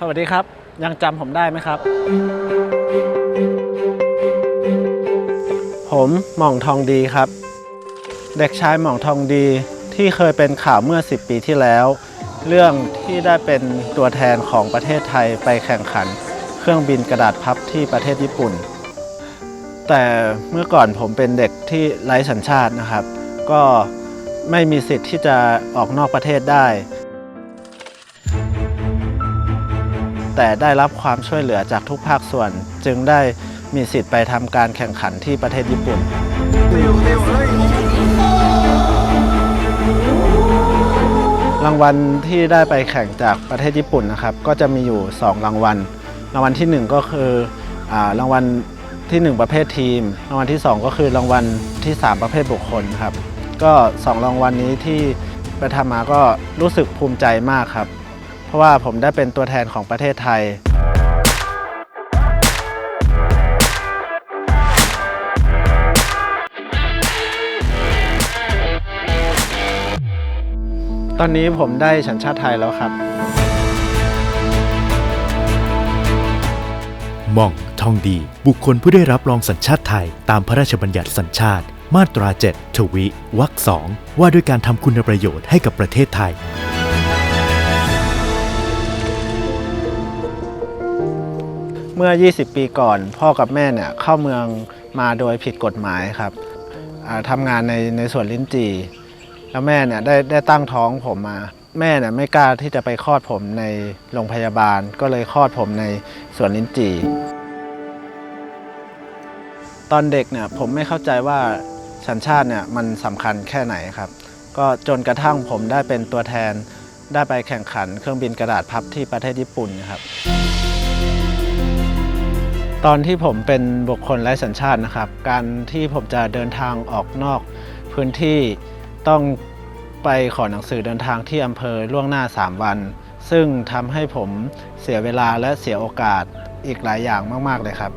สวัสดีครับ ยังจำผมได้ไหมครับ ผมหม่องทองดีครับ เด็กชายหม่องทองดีที่เคยเป็นข่าวเมื่อ 10 ปีที่แล้ว เรื่องที่ได้เป็นตัวแทนของประเทศไทยไปแข่งขัน เครื่องบินกระดาษพับที่ประเทศญี่ปุ่น แต่เมื่อก่อนผมเป็นเด็กที่ไร้สัญชาตินะครับ ก็ไม่มีสิทธิ์ที่จะออกนอกประเทศได้ แต่ได้รับความช่วยเหลือจากทุกภาคส่วน จึงได้มีสิทธิ์ไปทำการแข่งขันที่ประเทศญี่ปุ่น รางวัลที่ได้ไปแข่งจากประเทศญี่ปุ่นนะครับ ก็จะมีอยู่ 2 รางวัล รางวัลทีหนึ่1 ก็คืออารางวัลทีหนึ่1 ประเภททีม รางวัลที่ 2 ก็คือรางวัลที่ 3 ประเภทบุคคลครับ ก็สองรางวัลนี้ที่ไปทำมาก็รู้สึกภูมิใจมากครับ ราะว่าผมได้เป็นตัวแทนของประเทศไทย ตอนนี้ผมได้สัญชาติไทยแล้วครับ ม่องทองดี บุคคลผู้ได้รับรองสัญชาติไทย ตามพระราชบัญญัติสัญชาติ มาตรา 7 ทวิวรรคสองว่าด้วยการทำคุณประโยชน์ให้กับประเทศไทย เมื่อ 20 ปีก่อน พ่อกับแม่เนี่ยเข้าเมืองมาโดยผิดกฎหมายครับอ่าทำงานในในสวนลิ้นจี่ แล้วแม่เนี่ยได้ได้ตั้งท้องผมมา แม่เนี่ยไม่กล้าที่จะไปคลอดผมในโรงพยาบาล ก็เลยคลอดผมในสวนลิ้นจี่ ตอนเด็กเนี่ยผมไม่เข้าใจว่าสัญชาติเนี่ยมันสำคัญแค่ไหนครับ ก็จนกระทั่งผมได้เป็นตัวแทนได้ไปแข่งขันเครื่องบินกระดาษพับที่ประเทศญี่ปุ่นนะครับ ตอนที่ผมเป็นบุคคลไร้สัญชาตินะครับ การที่ผมจะเดินทางออกนอกพื้นที่ต้องไปขอหนังสือเดินทางที่อำเภอล่วงหน้า 3 วัน ซึ่งทำให้ผมเสียเวลาและเสียโอกาสอีกหลายอย่างมาก ๆ เลยครับ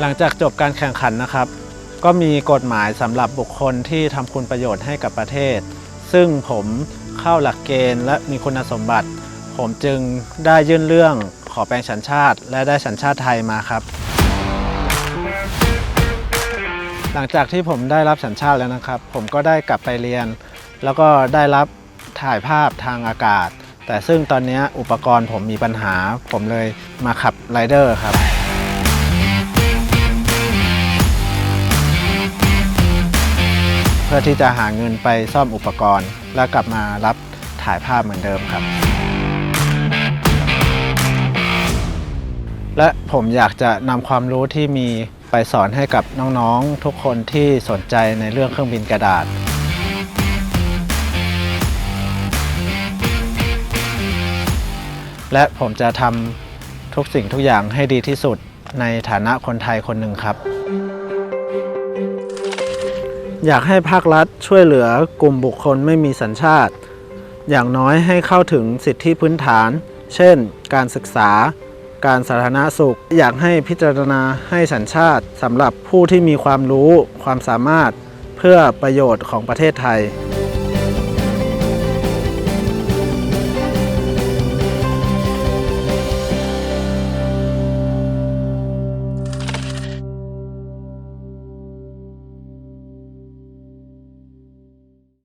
หลังจากจบการแข่งขันนะครับ ก็มีกฎหมายสำหรับบุคคลที่ทำคุณประโยชน์ให้กับประเทศ ซึ่งผมเข้าหลักเกณฑ์และมีคุณสมบัติ ผมจึงได้ยื่นเรื่อง ขอแปลงสัญชาติ และได้สัญชาติไทยมาครับ หลังจากที่ผมได้รับสัญชาติแล้วนะครับ ผมก็ได้กลับไปเรียน แล้วก็ได้รับถ่ายภาพทางอากาศ แต่ซึ่งตอนนี้อุปกรณ์ผมมีปัญหา ผมเลยมาขับไรเดอร์ครับเพื่อที่จะหาเงินไปซ่อมอุปกรณ์ แล้วกลับมารับถ่ายภาพเหมือนเดิมครับ และผมอยากจะนำความรู้ที่มีไปสอนให้กับน้องๆ ทุกคนที่สนใจในเรื่องเครื่องบินกระดาษ และผมจะทำทุกสิ่งทุกอย่างให้ดีที่สุดในฐานะคนไทยคนหนึ่งครับ อยากให้ภาครัฐช่วยเหลือกลุ่มบุคคลไม่มีสัญชาติ อย่างน้อยให้เข้าถึงสิทธิพื้นฐาน เช่น การศึกษา การสาธารณสุข อยากให้พิจารณาให้สัญชาติสำหรับผู้ที่มีความรู้ความสามารถเพื่อประโยชน์ของประเทศไทย